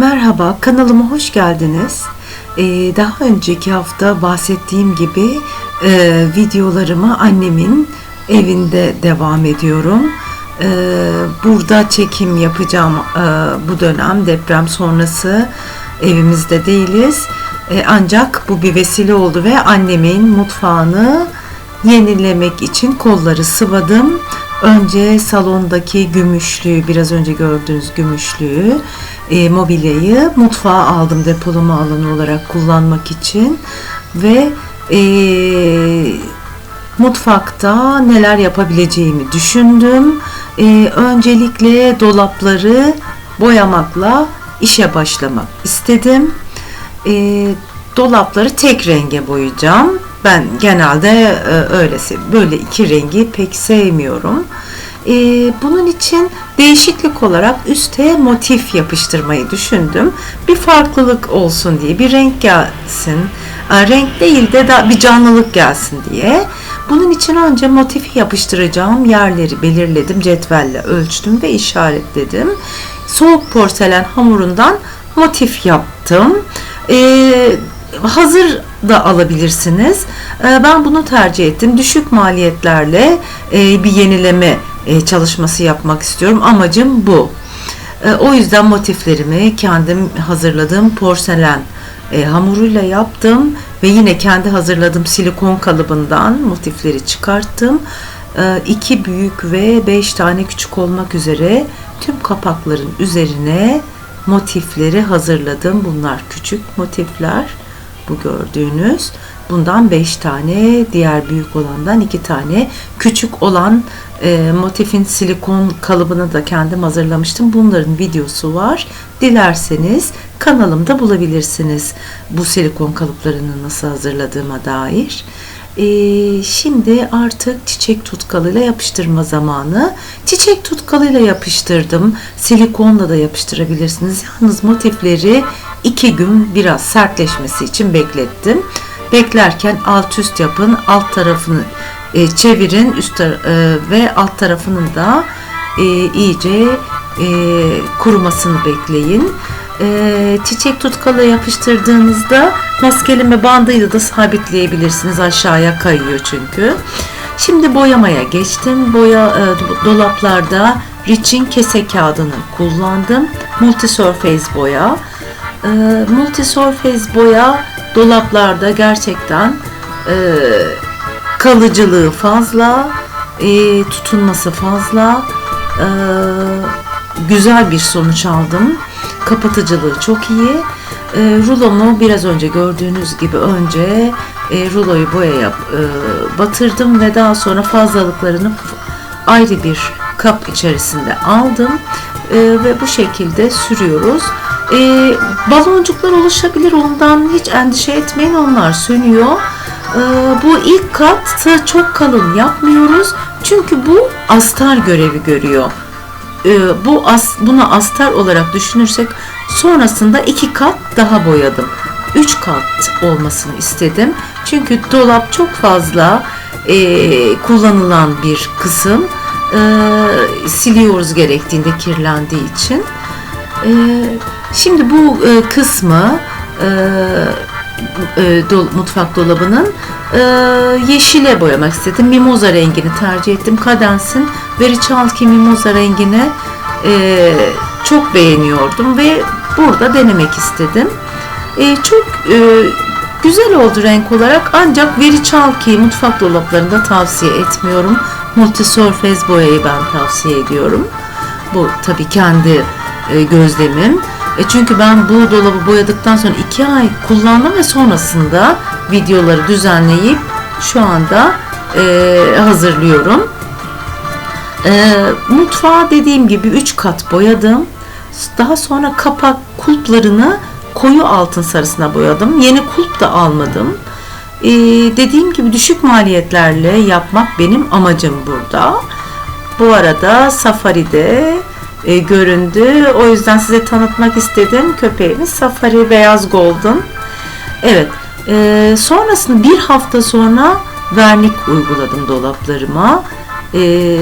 Merhaba, kanalıma hoş geldiniz. Ee, daha önceki hafta bahsettiğim gibi e, videolarımı annemin evinde devam ediyorum. Ee, burada çekim yapacağım e, bu dönem deprem sonrası evimizde değiliz. E, ancak bu bir vesile oldu ve annemin mutfağını yenilemek için kolları sıvadım. Önce salondaki gümüşlüğü, biraz önce gördüğünüz gümüşlüğü, e, mobilyayı mutfağa aldım depolama alanı olarak kullanmak için ve e, mutfakta neler yapabileceğimi düşündüm. E, öncelikle dolapları boyamakla işe başlamak istedim. E, dolapları tek renge boyayacağım. Ben genelde e, öylesi böyle iki rengi pek sevmiyorum. E, bunun için değişiklik olarak üste motif yapıştırmayı düşündüm. Bir farklılık olsun diye, bir renk gelsin. E, renk değil de da bir canlılık gelsin diye. Bunun için önce motifi yapıştıracağım yerleri belirledim. Cetvelle ölçtüm ve işaretledim. Soğuk porselen hamurundan motif yaptım. Eee hazır da alabilirsiniz. Ee, ben bunu tercih ettim. Düşük maliyetlerle e, bir yenileme e, çalışması yapmak istiyorum. Amacım bu. E, o yüzden motiflerimi kendim hazırladığım porselen hamuruyla yaptım ve yine kendi hazırladığım silikon kalıbından motifleri çıkarttım. İki büyük ve beş tane küçük olmak üzere tüm kapakların üzerine motifleri hazırladım. Bunlar küçük motifler bu gördüğünüz. Bundan 5 tane, diğer büyük olandan 2 tane. Küçük olan e, motifin silikon kalıbını da kendim hazırlamıştım. Bunların videosu var. Dilerseniz kanalımda bulabilirsiniz bu silikon kalıplarını nasıl hazırladığıma dair. Ee, şimdi artık çiçek tutkalıyla yapıştırma zamanı. Çiçek tutkalıyla yapıştırdım. Silikonla da yapıştırabilirsiniz. Yalnız motifleri iki gün biraz sertleşmesi için beklettim. Beklerken alt üst yapın. Alt tarafını e, çevirin. Üst tar- e, ve alt tarafının da e, iyice kurumasını bekleyin e, çiçek tutkalı yapıştırdığınızda maskeleme bandıyla da sabitleyebilirsiniz. Aşağıya kayıyor çünkü. Şimdi boyamaya geçtim. Boya e, dolaplarda Rich'in kese kağıdını kullandım. Multisurface boya. E, Multisurface boya dolaplarda gerçekten e, kalıcılığı fazla, e, tutunması fazla, e, güzel bir sonuç aldım. Kapatıcılığı çok iyi. E, rulomu biraz önce gördüğünüz gibi önce e, ruloyu boyaya e, batırdım ve daha sonra fazlalıklarını ayrı bir kap içerisinde aldım e, ve bu şekilde sürüyoruz. E, baloncuklar oluşabilir ondan hiç endişe etmeyin onlar sönüyor. E, bu ilk katı çok kalın yapmıyoruz çünkü bu astar görevi görüyor e, bu as, bunu astar olarak düşünürsek sonrasında iki kat daha boyadım. Üç kat olmasını istedim. Çünkü dolap çok fazla e, kullanılan bir kısım. E, siliyoruz gerektiğinde kirlendiği için. E, şimdi bu e, kısmı e, e, do, mutfak dolabının e, yeşile boyamak istedim. Mimoza rengini tercih ettim. Kadens'in Veriçalki Mimoza rengini e, çok beğeniyordum ve burada denemek istedim. E, çok e, güzel oldu renk olarak ancak Veriçalki mutfak dolaplarında tavsiye etmiyorum. Multisurface boyayı ben tavsiye ediyorum. Bu tabii kendi e, gözlemim. E çünkü ben bu dolabı boyadıktan sonra iki ay kullandım ve sonrasında videoları düzenleyip şu anda e, hazırlıyorum. E, mutfağı dediğim gibi 3 kat boyadım. Daha sonra kapak kulplarını koyu altın sarısına boyadım. Yeni kulp da almadım. E, dediğim gibi düşük maliyetlerle yapmak benim amacım burada. Bu arada Safari'de e, göründü. O yüzden size tanıtmak istedim. Köpeğimiz Safari Beyaz Golden. Evet. E, sonrasında bir hafta sonra vernik uyguladım dolaplarıma. E,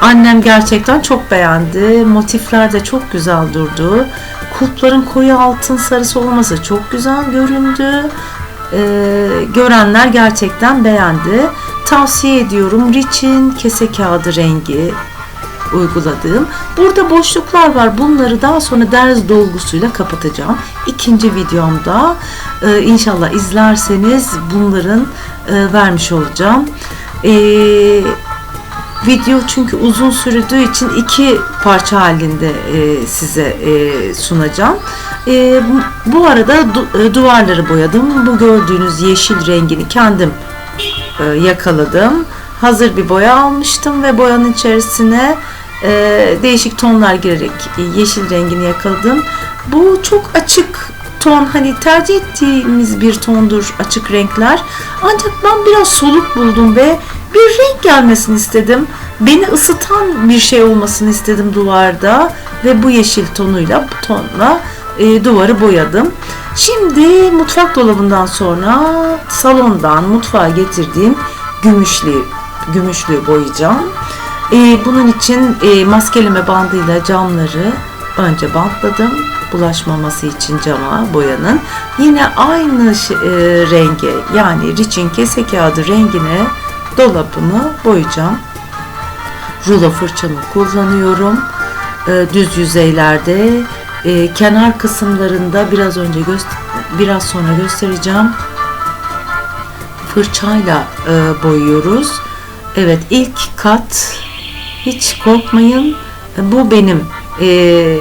annem gerçekten çok beğendi. Motifler de çok güzel durdu. Kulpların koyu altın sarısı olması çok güzel göründü. Ee, görenler gerçekten beğendi. Tavsiye ediyorum. Rich'in kese kağıdı rengi uyguladığım. Burada boşluklar var. Bunları daha sonra derz dolgusuyla kapatacağım. İkinci videomda e, inşallah izlerseniz bunların e, vermiş olacağım. E, video çünkü uzun sürdüğü için iki parça halinde e, size e, sunacağım. E, bu, bu arada du- e, duvarları boyadım. Bu gördüğünüz yeşil rengini kendim e, yakaladım. Hazır bir boya almıştım ve boyanın içerisine e, değişik tonlar girerek e, yeşil rengini yakaladım. Bu çok açık ton hani tercih ettiğimiz bir tondur açık renkler. Ancak ben biraz soluk buldum ve bir renk gelmesini istedim. Beni ısıtan bir şey olmasını istedim duvarda ve bu yeşil tonuyla bu tonla e, duvarı boyadım. Şimdi mutfak dolabından sonra salondan mutfağa getirdiğim gümüşlü gümüşlü boyayacağım. E, bunun için e, maskeleme bandıyla camları önce bantladım bulaşmaması için cama boyanın. Yine aynı e, renge yani Rich'in kese kağıdı rengine dolabımı boyayacağım. Rulo fırçamı kullanıyorum. E, düz yüzeylerde e, kenar kısımlarında biraz önce biraz sonra göstereceğim. Fırçayla boyuyoruz. Evet ilk kat hiç korkmayın. Bu benim e,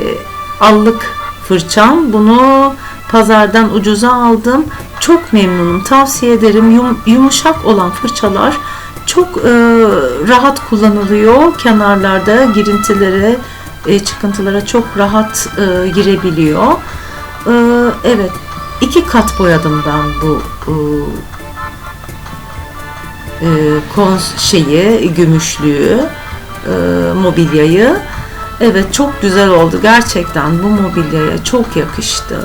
allık fırçam. Bunu pazardan ucuza aldım. Çok memnunum. Tavsiye ederim. Yum- yumuşak olan fırçalar çok e, rahat kullanılıyor. Kenarlarda girintilere, e, çıkıntılara çok rahat e, girebiliyor. E, evet. iki kat boyadım ben bu e, kons şeyi, gümüşlüğü, e, mobilyayı. Evet çok güzel oldu gerçekten bu mobilyaya çok yakıştı.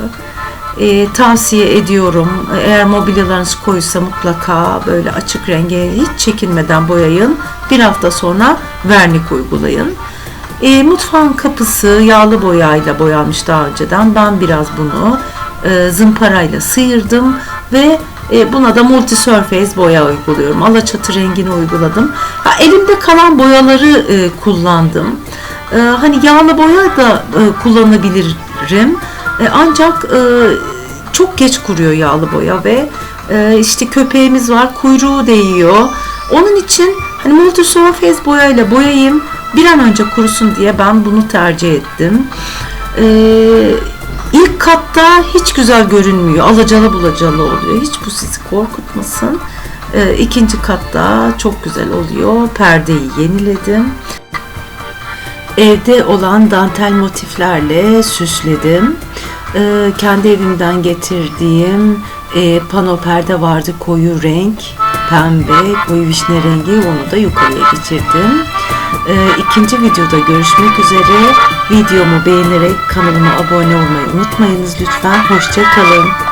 E, tavsiye ediyorum. Eğer mobilyalarınız koysa mutlaka böyle açık renge hiç çekinmeden boyayın. Bir hafta sonra vernik uygulayın. E, mutfağın kapısı yağlı boyayla boyanmış daha önceden. Ben biraz bunu e, zımparayla sıyırdım ve e, buna da multi surface boya uyguluyorum. Alaçatı rengini uyguladım. Ha, elimde kalan boyaları e, kullandım. E, hani yağlı boya da e, kullanabilirim. E, ancak e, çok geç kuruyor yağlı boya ve e, işte köpeğimiz var kuyruğu değiyor. Onun için hani multi surface boyayla boyayayım bir an önce kurusun diye ben bunu tercih ettim. Ee, ilk katta hiç güzel görünmüyor. Alacalı bulacalı oluyor. Hiç bu sizi korkutmasın. Ee, ikinci katta çok güzel oluyor. Perdeyi yeniledim. Evde olan dantel motiflerle süsledim. Ee, kendi evimden getirdiğim e, pano perde vardı koyu renk, pembe, koyu vişne rengi onu da yukarıya geçirdim. Ee, ikinci videoda görüşmek üzere. Videomu beğenerek kanalıma abone olmayı unutmayınız lütfen. Hoşça kalın.